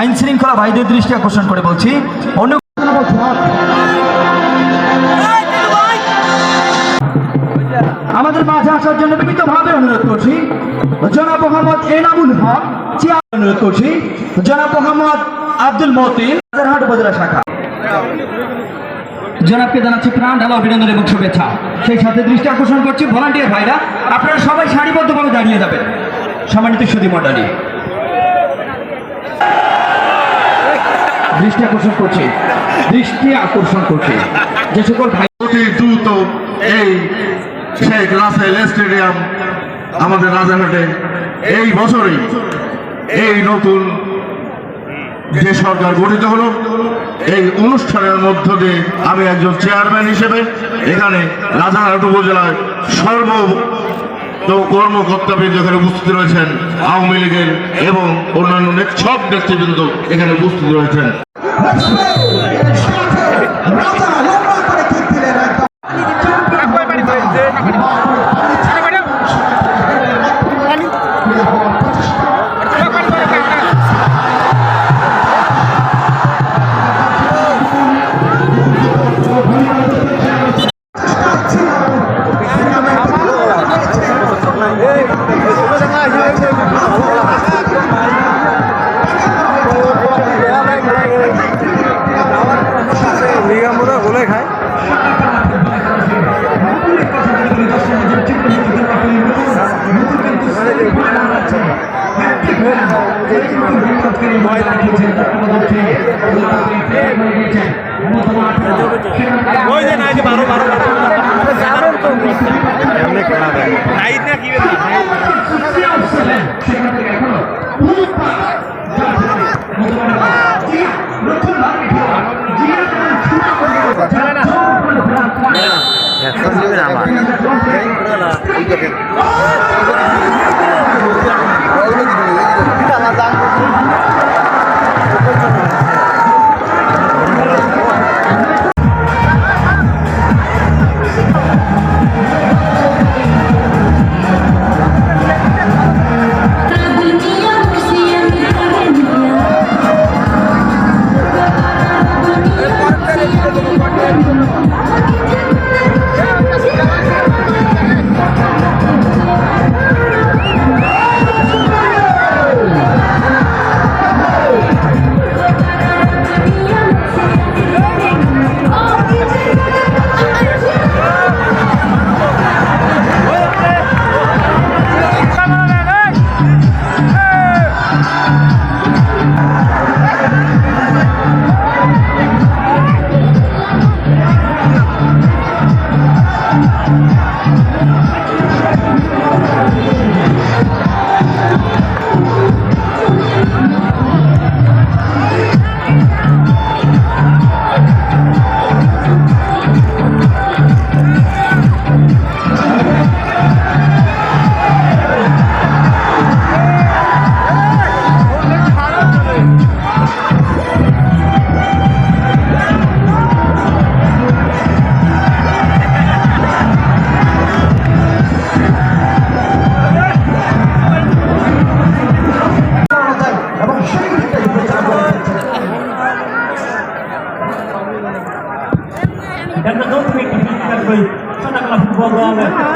আইন শৃঙ্খলা ভাইদের দৃষ্টি আকর্ষণ করে বলছি, অন্য আমাদের মাঝে আসার জন্য বিভিন্নভাবে অনুরোধ করছি। জনাব মোহাম্মদ এনামুল হক চেয়ার অনুরোধ করছি। জনাব মোহাম্মদ আব্দুল মতিন হাজারহাট উপজেলা শাখা। জনাবকে জানাচ্ছি প্রাণ, ঢালা অভিনন্দন এবং শুভেচ্ছা। সেই সাথে দৃষ্টি আকর্ষণ করছি ভলান্টিয়ার ভাইরা। আপনারা সবাই সারিবদ্ধভাবে দাঁড়িয়ে যাবেন। সম্মানিত সুদী মণ্ডলী। দৃষ্টি আকর্ষণ করছি। দৃষ্টি আকর্ষণ করছি। যে সকল ভাই অতি দ্রুত এই শেখ রাসেল স্টেডিয়াম আমাদের রাজারহাটে এই বছরেই এই নতুন যে সরকার গঠিত হলো, এই অনুষ্ঠানের মধ্য দিয়ে আমি একজন চেয়ারম্যান হিসেবে এখানে রাজারহাট উপজেলায় সর্ব কর্মকর্তাবৃন্দ এখানে উপস্থিত রয়েছেন আওয়ামী লীগের এবং অন্যান্য সব নেতৃবৃন্দ এখানে উপস্থিত রয়েছেন। ওই যে নাই যে বারো বারো তো নাইট না কি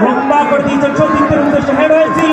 লম্বা করে দিয়েছে চতুর্থের উদ্দেশ্যে হেড হয়েছিল।